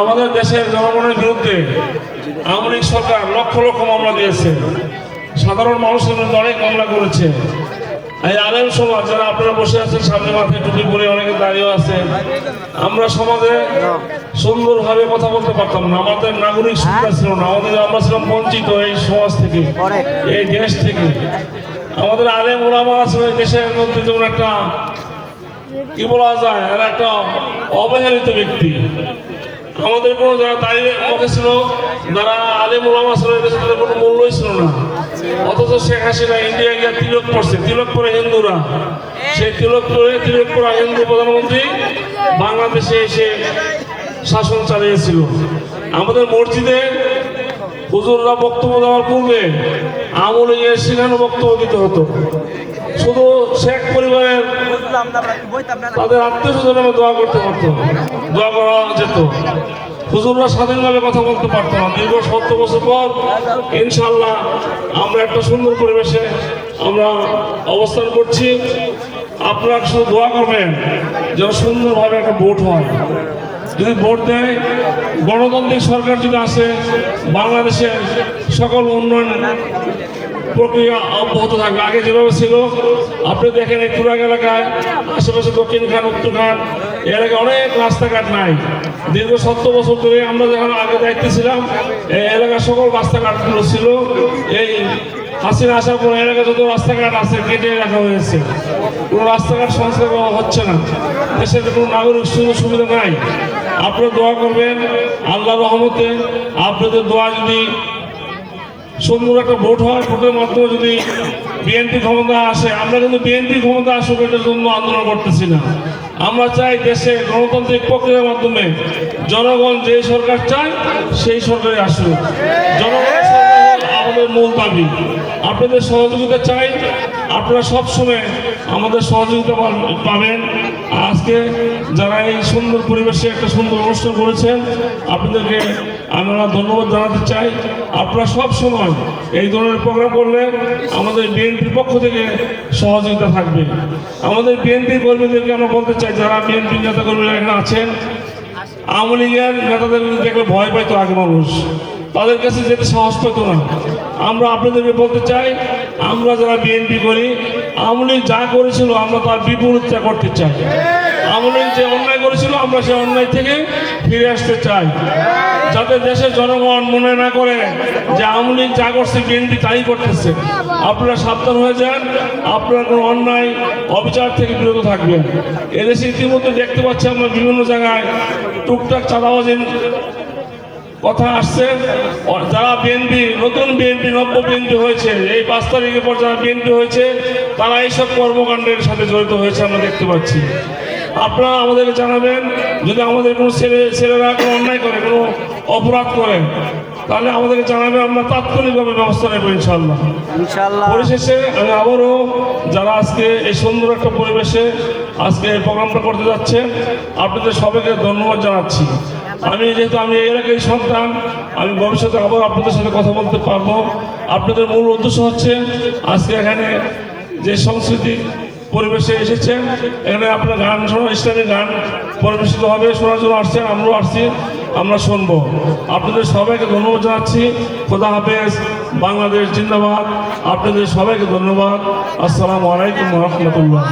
আমাদের দেশের জনগণের বিরুদ্ধে আওয়ামী সরকার লক্ষ লক্ষ মামলা দিয়েছে। সাধারণ মানুষের বিরুদ্ধে অনেক মামলা করেছে। এই আলেম সমাজ, যারা আপনারা বসে আছেন, সামনে মাথায় টুপি পরে অনেকে দাঁড়িয়ে আছে আমরা সমাজে সুন্দরভাবে কথা বলতে পারতাম না। আমাদের নাগরিক সুবিধা ছিল না। আমাদের আমরা ছিলাম বঞ্চিত এই সমাজ থেকে, এই দেশ থেকে। আমাদের আলেম ওলামা আছে দেশের মধ্যে যেমন একটা, কি বলা যায়, এরা একটা অবহেলিত ব্যক্তি। আমাদের কোনো যারা দাঁড়িয়ে পক্ষে ছিল, যারা আলেম ওলামা ছিল এদেশে তাদের কোনো মূল্যই ছিল না। অথচ শেখ হাসিনা ইন্ডিয়া গিয়ে তিলক পড়ছে তিলক পরে হিন্দুরা। সেই তিলক পরে তিলক পরা হিন্দু প্রধানমন্ত্রী বাংলাদেশে এসে শাসন চালিয়েছিল। আমাদের মসজিদে হুজুররা বক্তব্য দেওয়ার পূর্বে আমলে গিয়ে সেখানে বক্তব্য দিতে হতো। শুধু শেখ পরিবারের তাদের আত্মীয় স্বজনের দোয়া করতে পারতো, দোয়া করা যেত। হুজুররা স্বাধীনভাবে কথা বলতে পারতো না। দীর্ঘ সত্তর বছর পর ইনশাল্লাহ আমরা একটা সুন্দর পরিবেশে আমরা অবস্থান করছি। আপনারা শুধু দোয়া করবেন যেন সুন্দরভাবে একটা ভোট হয়। যদি ভোট দেয়, গণতান্ত্রিক সরকার যদি আসে, বাংলাদেশের সকল উন্নয়ন প্রক্রিয়া অব্যাহত থাকবে। আগে যেভাবে ছিল, আপনি দেখেন এই তুরাগ এলাকায়, আশেপাশে দক্ষিণ খান, উত্তর খান এলাকায় অনেক রাস্তাঘাট নাই। দীর্ঘ সত্তর বছর ধরে আমরা যখন আগে দায়িত্বে ছিলাম, এই এলাকার সকল রাস্তাঘাটগুলো ছিল। এই হাসিনা আসার পর এলাকায় যত রাস্তাঘাট আছে, কেটে রাখা হয়েছে। কোনো রাস্তাঘাট সংস্কার করা হচ্ছে না। দেশের কোনো নাগরিক সুযোগ সুবিধা নাই। আপনারা দোয়া করবেন আল্লাহ রহমতে আপনাদের দোয়া যদি সুন্দর একটা ভোট হয়, ভোটের মাধ্যমে যদি বিএনপি ক্ষমতা আসে, আমরা কিন্তু বিএনপি ক্ষমতা আসুক, এটার জন্য আন্দোলন করতেছি না। আমরা চাই দেশে গণতান্ত্রিক প্রক্রিয়ার মাধ্যমে জনগণ যে সরকার চায়, সেই সরকারে আসুক। জনগণের আমাদের মূল দাবি। আপনাদের সহযোগিতা চাই, আপনারা সবসময় আমাদের সহযোগিতা পাবেন। আজকে যারা এই সুন্দর পরিবেশে একটা সুন্দর অনুষ্ঠান করেছেন আপনাদেরকে আমরা ধন্যবাদ জানাতে চাই। আপনারা সব সময় এই ধরনের প্রোগ্রাম করলে আমাদের বিএনপির পক্ষ থেকে সহযোগিতা থাকবে। আমাদের বিএনপি কর্মীদেরকে আমরা বলতে চাই, যারা বিএনপি নেতা কর্মীরা এখানে আছেন, আওয়ামী লীগের নেতাদের দেখলে ভয় পাইতো আগে মানুষ। তাদের কাছে যেতে সাহস পেত না। আমরা আপনাদেরকে বলতে চাই আমরা যারা বিএনপি করি, আওয়ামী লীগ যা করেছিল, আমরা তার বিপরীতটা করতে চাই। আওয়ামী লীগ যে অন্যায় করেছিল, আমরা সেই অন্যায় থেকে ফিরে আসতে চাই। যাতে দেশের জনগণ মনে না করে যে আওয়ামী লীগ যা করছে বিএনপি তাই করতেছে। আপনারা সাবধান হয়ে যান, আপনারা কোনো অন্যায়, অবিচার থেকে বিরত থাকবেন। এদেশে ইতিমধ্যে দেখতে পাচ্ছি আমরা বিভিন্ন জায়গায় টুকটাক চাঁদাবাজির কথা আসছে। যারা বিএনপি নতুন বিএনপি নব্য বিএনপি হয়েছে এই পাঁচ তারিখের পর যারা বিএনপি হয়েছে তারা এইসব কর্মকাণ্ডের সাথে জড়িত হয়েছে আমরা দেখতে পাচ্ছি। আপনারা আমাদেরকে জানাবেন যদি আমাদের কোনো ছেলে ছেলেরা কোনো অন্যায় করে কোনো অপরাধ করে তাহলে আমাদেরকে জানাবেন আমরা তাৎক্ষণিকভাবে ব্যবস্থা নেব ইনশাল্লাহ ইনশাল্লাহ পরিশেষে আমি আবারও যারা আজকে এই সুন্দর একটা পরিবেশে আজকে এই প্রোগ্রামটা করতে যাচ্ছে আপনাদের সবাইকে ধন্যবাদ জানাচ্ছি। আমি যেহেতু আমি এই এলাকার সন্তান, আমি ভবিষ্যতে আবার আপনাদের সাথে কথা বলতে পারব। আপনাদের মূল উদ্দেশ্য হচ্ছে, আজকে এখানে যে সংস্কৃতি পরিবেশে এসেছেন এখানে আপনার গান শোনা ইসলামী গান পরিবেশিত হবে। শোনার জন্য আসছেন, আমরাও আসছি, আমরা শুনব। আপনাদের সবাইকে ধন্যবাদ জানাচ্ছি। খোদা হাফেজ, বাংলাদেশ জিন্দাবাদ। আপনাদের সবাইকে ধন্যবাদ। আসসালামু আলাইকুম রহমতুল্লাহ।